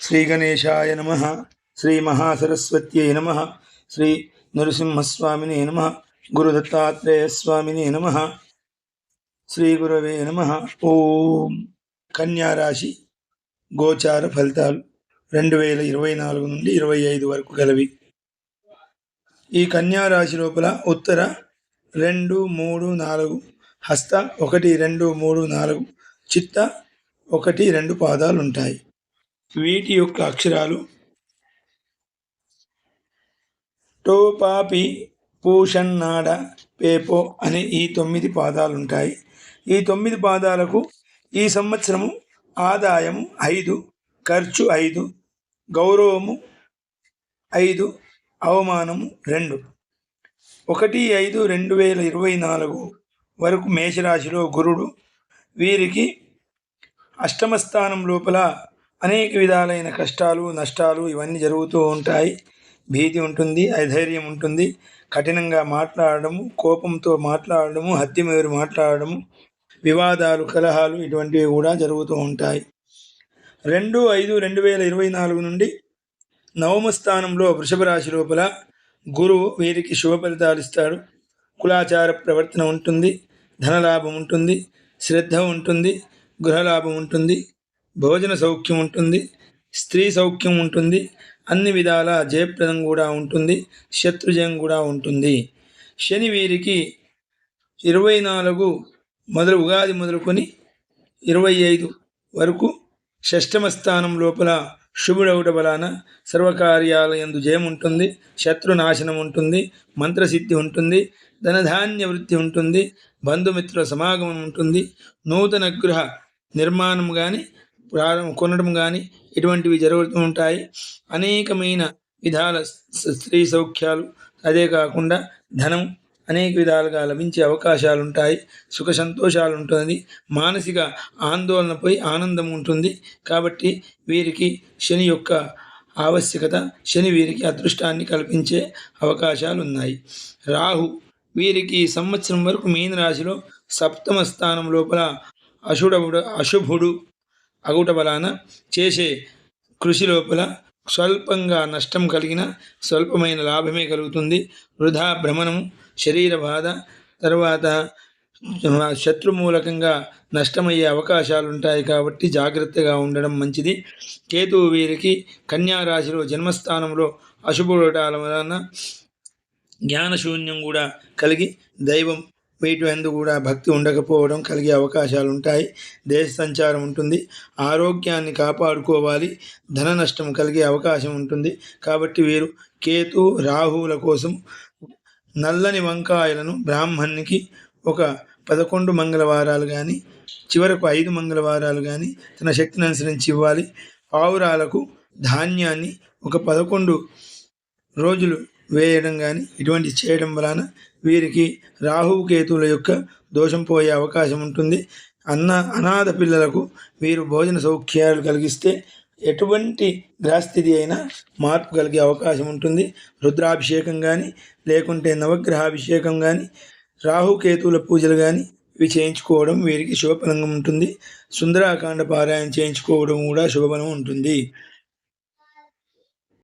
శ్రీ గణేశాయ నమ శ్రీ మహాసరస్వత్యై నమ శ్రీ నృసింహస్వామిని నమ గురుదత్తాత్రేయస్వామిని నమ శ్రీ గురవే నమ. ఓం. కన్యారాశి గోచార ఫలితాలు రెండు వేల ఇరవై నాలుగు నుండి ఇరవై ఐదు వరకు గలవి. ఈ కన్యారాశి లోపల ఉత్తర రెండు మూడు నాలుగు హస్త ఒకటి రెండు మూడు నాలుగు చిత్త ఒకటి రెండు పాదాలు ఉంటాయి వీటి యొక్క అక్షరాలు టోపాపి పూషన్నాడ పేపో అనే ఈ తొమ్మిది పాదాలు ఉంటాయి ఈ తొమ్మిది పాదాలకు ఈ సంవత్సరము ఆదాయము ఐదు ఖర్చు ఐదు గౌరవము ఐదు అవమానము రెండు. ఒకటి ఐదు రెండు వేల ఇరవై నాలుగు వరకు మేషరాశిలో గురుడు వీరికి అష్టమ స్థానం లోపల అనేక విధాలైన కష్టాలు నష్టాలు ఇవన్నీ జరుగుతూ ఉంటాయి. భీతి ఉంటుంది అధైర్యం ఉంటుంది. కఠినంగా మాట్లాడడము కోపంతో మాట్లాడడము హత్యమేరు మాట్లాడడము వివాదాలు కలహాలు ఇటువంటివి కూడా జరుగుతూ ఉంటాయి. రెండు ఐదు రెండు వేల ఇరవై నాలుగు నుండి నవమ స్థానంలో వృషభ రాశి లోపల గురువు వీరికి శుభ ఫలితాలు ఇస్తాడు. కులాచార ప్రవర్తన ఉంటుంది ధనలాభం ఉంటుంది శ్రద్ధ ఉంటుంది గృహలాభం ఉంటుంది. భోజన సౌఖ్యం ఉంటుంది స్త్రీ సౌఖ్యం ఉంటుంది అన్ని విధాల జయప్రదం కూడా ఉంటుంది శత్రుజయం కూడా ఉంటుంది. శని వీరికి ఇరవై నాలుగు మొదలు ఉగాది మొదలుకొని ఇరవై ఐదు వరకు షష్టమ స్థానం లోపల శుభుడవుట వలన సర్వకార్యాలయందు జయం ఉంటుంది శత్రునాశనం ఉంటుంది మంత్రసిద్ధి ఉంటుంది ధనధాన్య వృత్తి ఉంటుంది బంధుమిత్రుల సమాగమం ఉంటుంది నూతన గృహ నిర్మాణం కానీ ప్రారంభం కొనడం కానీ ఇటువంటివి జరుగుతూ ఉంటాయి. అనేకమైన విధాల స్త్రీ సౌఖ్యాలు. అదే కాకుండా ధనం అనేక విధాలుగా లభించే అవకాశాలు ఉంటాయి సుఖ సంతోషాలు ఉంటుంది మానసిక ఆందోళనపై ఆనందం ఉంటుంది. కాబట్టి వీరికి శని యొక్క ఆవశ్యకత శని వీరికి అదృష్టాన్ని కల్పించే అవకాశాలు ఉన్నాయి రాహు వీరికి సంవత్సరం వరకు మీన రాశిలో సప్తమ స్థానం లోపల అశుడవుడు అశుభుడు అగుట వలన చేసే కృషి లోపల స్వల్పంగా నష్టం కలిగిన స్వల్పమైన లాభమే కలుగుతుంది. వృధా భ్రమణం శరీర బాధ తర్వాత శత్రు మూలకంగా నష్టమయ్యే అవకాశాలు ఉంటాయి కాబట్టి జాగ్రత్తగా ఉండడం మంచిది. కేతువు వీరికి కన్యారాశిలో జన్మస్థానంలో అశుభుడటాల వలన జ్ఞానశూన్యం కూడా కలిగి దైవం వీటి అందు కూడా భక్తి ఉండకపోవడం కలిగే అవకాశాలు ఉంటాయి దేశ సంచారం ఉంటుంది. ఆరోగ్యాన్ని కాపాడుకోవాలి. ధన నష్టం కలిగే అవకాశం ఉంటుంది. కాబట్టి వీరు కేతు రాహువుల కోసం నల్లని వంకాయలను బ్రాహ్మణ్ణికి ఒక పదకొండు మంగళవారాలు కానీ చివరకు ఐదు మంగళవారాలు కానీ తన శక్తిని అనుసరించి ఇవ్వాలి. పావురాలకు ధాన్యాన్ని ఒక పదకొండు రోజులు వేయడం కానీ ఇటువంటి చేయడం వలన వీరికి రాహువు కేతువుల యొక్క దోషం పోయే అవకాశం ఉంటుంది. అన్న అనాథ పిల్లలకు వీరు భోజన సౌఖ్యాలు కలిగిస్తే ఎటువంటి గ్రహస్థితి అయినా మార్పు కలిగే అవకాశం ఉంటుంది. రుద్రాభిషేకం కానీ లేకుంటే నవగ్రహాభిషేకం కానీ రాహుకేతువుల పూజలు కానీ ఇవి చేయించుకోవడం వీరికి శుభఫలంగా ఉంటుంది. సుందరాకాండ పారాయణ చేయించుకోవడం కూడా శుభఫలం ఉంటుంది.